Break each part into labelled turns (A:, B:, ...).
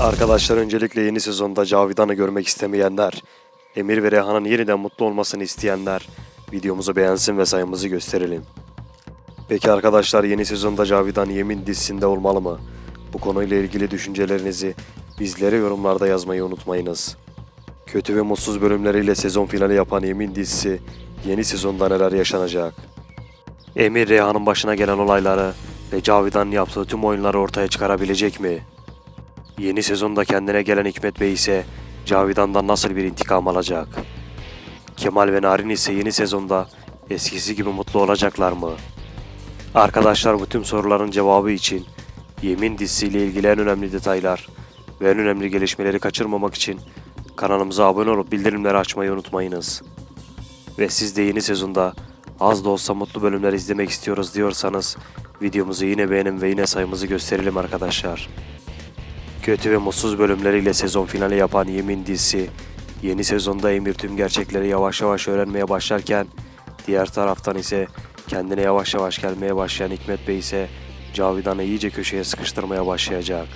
A: Arkadaşlar öncelikle yeni sezonda Cavidan'ı görmek istemeyenler, Emir ve Reyhan'ın yeniden mutlu olmasını isteyenler videomuzu beğensin ve sayımızı gösterelim. Peki arkadaşlar yeni sezonda Cavidan Yemin dizisinde olmalı mı? Bu konuyla ilgili düşüncelerinizi bizlere yorumlarda yazmayı unutmayınız. Kötü ve mutsuz bölümleriyle sezon finali yapan Yemin dizisi yeni sezonda neler yaşanacak? Emir Reyhan'ın başına gelen olayları ve Cavidan'ın yaptığı tüm oyunları ortaya çıkarabilecek mi? Yeni sezonda kendine gelen Hikmet Bey ise Cavidan'dan nasıl bir intikam alacak? Kemal ve Narin ise yeni sezonda eskisi gibi mutlu olacaklar mı? Arkadaşlar bu tüm soruların cevabı için Yemin dizisiyle ilgili en önemli detaylar ve en önemli gelişmeleri kaçırmamak için kanalımıza abone olup bildirimleri açmayı unutmayınız. Ve siz de yeni sezonda az da olsa mutlu bölümler izlemek istiyoruz diyorsanız videomuzu yine beğenin ve yine sayımızı gösterelim arkadaşlar. Kötü ve mutsuz bölümleriyle sezon finali yapan Yemin dizisi yeni sezonda Emir tüm gerçekleri yavaş yavaş öğrenmeye başlarken diğer taraftan ise kendine yavaş yavaş gelmeye başlayan Hikmet Bey ise Cavidan'ı iyice köşeye sıkıştırmaya başlayacak.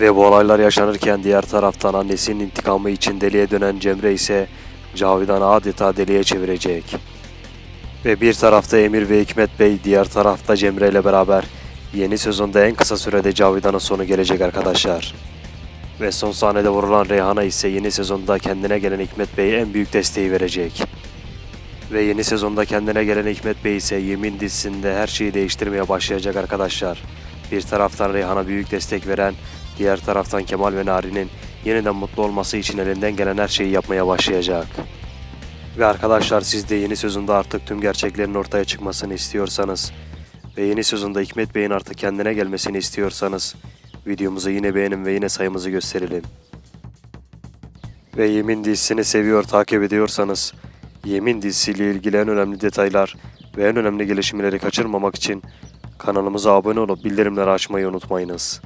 A: Ve bu olaylar yaşanırken diğer taraftan annesinin intikamı için deliye dönen Cemre ise Cavidan'ı adeta deliye çevirecek. Ve bir tarafta Emir ve Hikmet Bey, diğer tarafta Cemre ile beraber yeni sezonda en kısa sürede Cavidan'ın sonu gelecek arkadaşlar. Ve son sahnede vurulan Reyhan'a ise yeni sezonda kendine gelen Hikmet Bey en büyük desteği verecek. Ve yeni sezonda kendine gelen Hikmet Bey ise Yemin dizisinde her şeyi değiştirmeye başlayacak arkadaşlar. Bir taraftan Reyhan'a büyük destek veren, diğer taraftan Kemal ve Nari'nin yeniden mutlu olması için elinden gelen her şeyi yapmaya başlayacak. Ve arkadaşlar siz de yeni sezonda artık tüm gerçeklerin ortaya çıkmasını istiyorsanız ve yeni sezonda Hikmet Bey'in artık kendine gelmesini istiyorsanız videomuzu yine beğenin ve yine sayımızı gösterelim. Ve Yemin dizisini seviyor takip ediyorsanız Yemin dizisiyle ilgili en önemli detaylar ve en önemli gelişmeleri kaçırmamak için kanalımıza abone olup bildirimleri açmayı unutmayınız.